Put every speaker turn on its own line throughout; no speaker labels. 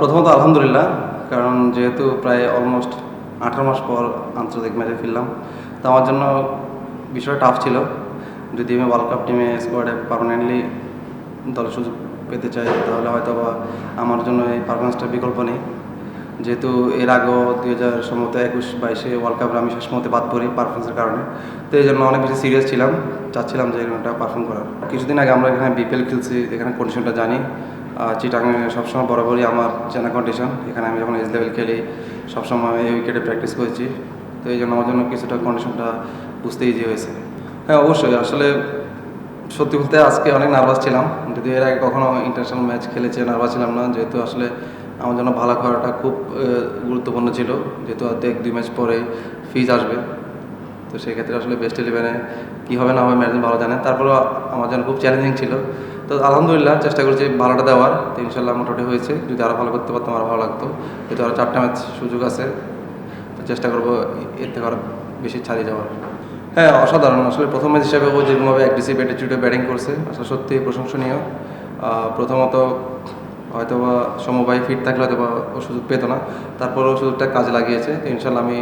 প্রথমত আলহামদুলিল্লাহ, কারণ যেহেতু প্রায় অলমোস্ট আঠারো মাস পর আন্তর্জাতিক ম্যাচে ফিরলাম, তো আমার জন্য বিষয়টা টাফ ছিল। যদি আমি ওয়ার্ল্ড কাপ টিমে স্কোয়াডে পারমানেন্টলি দল সুযোগ পেতে চাই, তাহলে হয়তো বা আমার জন্য এই পারফরমেন্সটার বিকল্প নেই। যেহেতু এর আগেও দুই হাজার সম্ভবত একুশ বাইশে ওয়ার্ল্ড কাপে আমি শেষ মুহূর্তে বাদ পড়ি পারফরমেন্সের কারণে। তো এই জন্য অনেক বেশি সিরিয়াস ছিলাম, চাচ্ছিলাম যে এরকম একটা পারফর্ম করার। কিছুদিন আগে আমরা এখানে বিপিএল খেলছি, এখানে কন্ডিশনটা জানি। চিটাঙে সবসময় বরাবরই আমার চেনা কন্ডিশন এখানে আমি যখন এজ লেভেল খেলি, সবসময় এই উইকেটে প্র্যাকটিস করেছি। তো এই জন্য আমার জন্য কিছুটা কন্ডিশনটা বুঝতে ইজি হয়েছে। হ্যাঁ অবশ্যই। আসলে সত্যি বলতে আজকে অনেক নার্ভাস ছিলাম। যদি এর আগে কখনো ইন্টারন্যাশনাল ম্যাচ খেলেছে নার্ভাস ছিলাম না। যেহেতু আসলে আমার জন্য ভালো করাটা খুব গুরুত্বপূর্ণ ছিল। যেহেতু অর্ধেক দুই ম্যাচ পরে ফিজ আসবে। তো সেক্ষেত্রে আসলে বেস্ট ইলেভেনে কী হবে না হবে ম্যানেজমেন্ট ভালো জানে তারপরেও আমার জন্য খুব চ্যালেঞ্জিং ছিল। তো আলহামদুলিল্লাহ, চেষ্টা করছি ভালোটা দেওয়ার। তো ইনশাল্লাহ মোটামুটি হয়েছে। যদি আরও ভালো করতে পারতাম আরও ভালো লাগতো। যেহেতু আরও চারটা ম্যাচ সুযোগ আছে, তো চেষ্টা করব এর থেকে আরও বেশি ছাড়িয়ে যাওয়ার। হ্যাঁ অসাধারণ। আসলে প্রথম ম্যাচ হিসাবে ও যেরকমভাবে অ্যাগ্রেসিভ অ্যাটিটিউডে ব্যাটিং করছে, আসলে সত্যি প্রশংসনীয়। প্রথমত হয়তো বা সমবায় ফিট থাকলে হয়তো বা ও সুযোগ পেতো না। তারপরেও সুযোগটা কাজে লাগিয়েছে। তো ইনশাল্লাহ আমি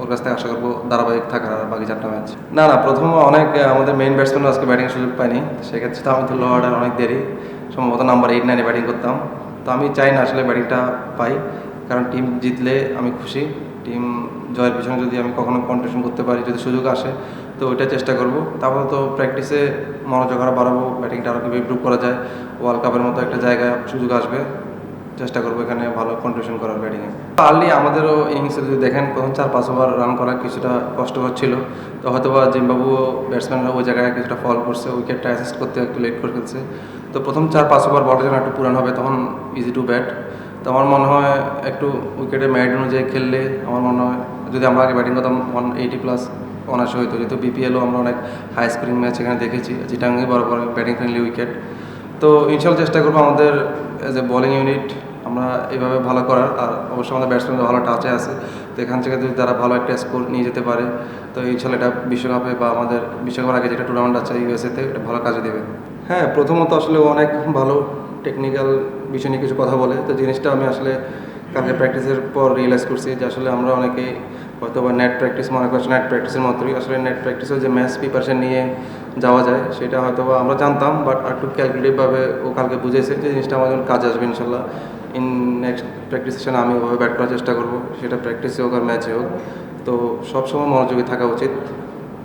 ওর কাছ থেকে আশা করব ধারাবাহিক থাকার আর বাকি চারটা ম্যাচ না না, প্রথম অনেক আমাদের মেইন ব্যাটসম্যান আজকে ব্যাটিংয়ের সুযোগ পাইনি সেক্ষেত্রে তো আমি তো লো অর্ডার অনেক দেরি। সম্ভবত নাম্বার এইট নাইনে ব্যাটিং করতাম। তো আমি চাই না আসলে ব্যাটিংটা পাই। কারণ টিম জিতলে আমি খুশি। টিম জয়ের পিছনে যদি আমি কখনো কন্ট্রিবিউশন করতে পারি, যদি সুযোগ আসে, তো ওইটা চেষ্টা করব। তারপর তো প্র্যাকটিসে মনোযোগ আরও বাড়াবো। ব্যাটিংটা আরও কীভাবে ইম্প্রুভ করা যায়। ওয়ার্ল্ড কাপের মতো একটা জায়গায় সুযোগ আসবে। চেষ্টা করব এখানে ভালো কন্ট্রিবিউশন করার ব্যাটিংয়ে আর্লি আমাদেরও ইনিংসে যদি দেখেন, প্রথম চার, পাঁচ ওভার রান করা কিছুটা কষ্টকর ছিল তো হয়তো বা জিম্বাবু ব্যাটসম্যানরা ওই জায়গায় কিছুটা ফল করছে উইকেটটা অ্যাসিস্ট করতে একটু লেট করে ফেলছে। তো প্রথম চার, পাঁচ ওভার বলটা যখন একটু পুরান হবে, তখন ইজি টু ব্যাট তো আমার মনে হয় একটু উইকেটে ম্যারিট অনুযায়ী খেললে, আমার মনে হয় যদি আমরা আগে ব্যাটিং করতাম ওয়ান এইটি প্লাস অনার্স হইতো। যেহেতু বিপিএলও আমরা অনেক হাই স্কোরিং ম্যাচ এখানে দেখেছি চিটাঙ্গে বড় ব্যাটিং ফ্রেন্ডলি উইকেট তো ইনশাল্লাহ চেষ্টা করব আমাদের এজ এ বোলিং ইউনিট আমরা এভাবে ভালো করার, আর অবশ্যই আমাদের ব্যাটসম্যান ভালো টাচে আছে। তো এখান থেকে যদি তারা ভালো একটা স্কোর নিয়ে যেতে পারে, তো ইনশাল্লাহ এটা বিশ্বকাপে বা আমাদের বিশ্বকাপের আগে যেটা টুর্নামেন্ট আছে ইউএসএতে এটা ভালো কাজে দেবে। হ্যাঁ প্রথমত আসলে অনেক ভালো টেকনিক্যাল বিষয় নিয়ে কিছু কথা বলে। তো জিনিসটা আমি আসলে কালকে প্র্যাকটিসের পর রিয়েলাইজ করছি যে আসলে আমরা অনেকেই হয়তো বা নেট প্র্যাকটিস মনে করছি নেট প্র্যাকটিসের মতোই। আসলে নেট প্র্যাকটিসেও যে ম্যাচ প্রিপারেশন নিয়ে যাওয়া যায়, সেটা হয়তো বা আমরা জানতাম বাট একটু ক্যালকুলেটিভভাবে ও কালকে বুঝেছে যে জিনিসটা আমার জন্য কাজে আসবে ইনশাল্লাহ। ইন নেক্সট প্র্যাকটিস সেশনে আমি ওভাবে ব্যাট করার চেষ্টা করব। সেটা প্র্যাকটিসে হোক আর ম্যাচে হোক। তো সবসময় মনোযোগী থাকা উচিত।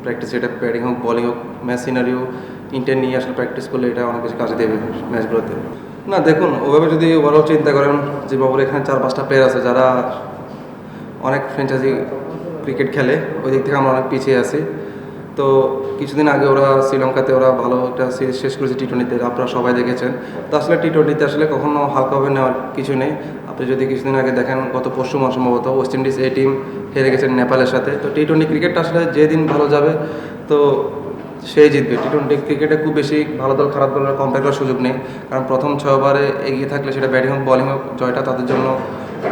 প্র্যাকটিস এটা ব্যাটিং হোক বলিং হোক ম্যাচ সিনারিও ইন্টেন নিয়ে আসলে প্র্যাকটিস করলে এটা অনেক কিছু কাজে দেবে ম্যাচগুলোতে না, দেখুন, ওভাবে যদি ওভারঅল চিন্তা করেন, যে বাবুর এখানে চার পাঁচটা প্লেয়ার আছে, যারা অনেক ফ্র্যাঞ্চাইজি ক্রিকেট খেলে ওই দিক থেকে আমরা অনেক পিছিয়ে আছি। তো কিছুদিন আগে ওরা শ্রীলঙ্কাতে ওরা ভালো একটা সিরিজ শেষ করেছে টি টোয়েন্টিতে আপনারা সবাই দেখেছেন। তো আসলে টি টোয়েন্টিতে আসলে কখনো হালকাভাবে নেওয়ার কিছু নেই। আপনি যদি কিছুদিন আগে দেখেন, গত পরশু মাস সম্ভবত ওয়েস্ট ইন্ডিজ এই টিম হেরে গেছেন নেপালের সাথে। তো টি টোয়েন্টি ক্রিকেটটা আসলে যেদিন ভালো যাবে, তো সেই জিতবে। টি টোয়েন্টি ক্রিকেটে খুব বেশি ভালো দল, খারাপ দলের কম্পেয়ার করার সুযোগ নেই। কারণ প্রথম ছয় ওভারে এগিয়ে থাকলে সেটা ব্যাটিং হোক বলিং হোক, জয়টা তাদের জন্য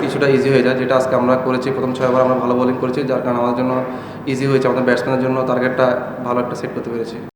কিছুটা ইজি হয়ে যায়, যেটা আজকে আমরা করেছি, প্রথম ছয় ওভার আমরা ভালো বোলিং করেছি, যার কারণে আমাদের জন্য ইজি হয়েছে, আমাদের ব্যাটসম্যানের জন্য টার্গেটটা ভালো একটা সেট করতে পেরেছি।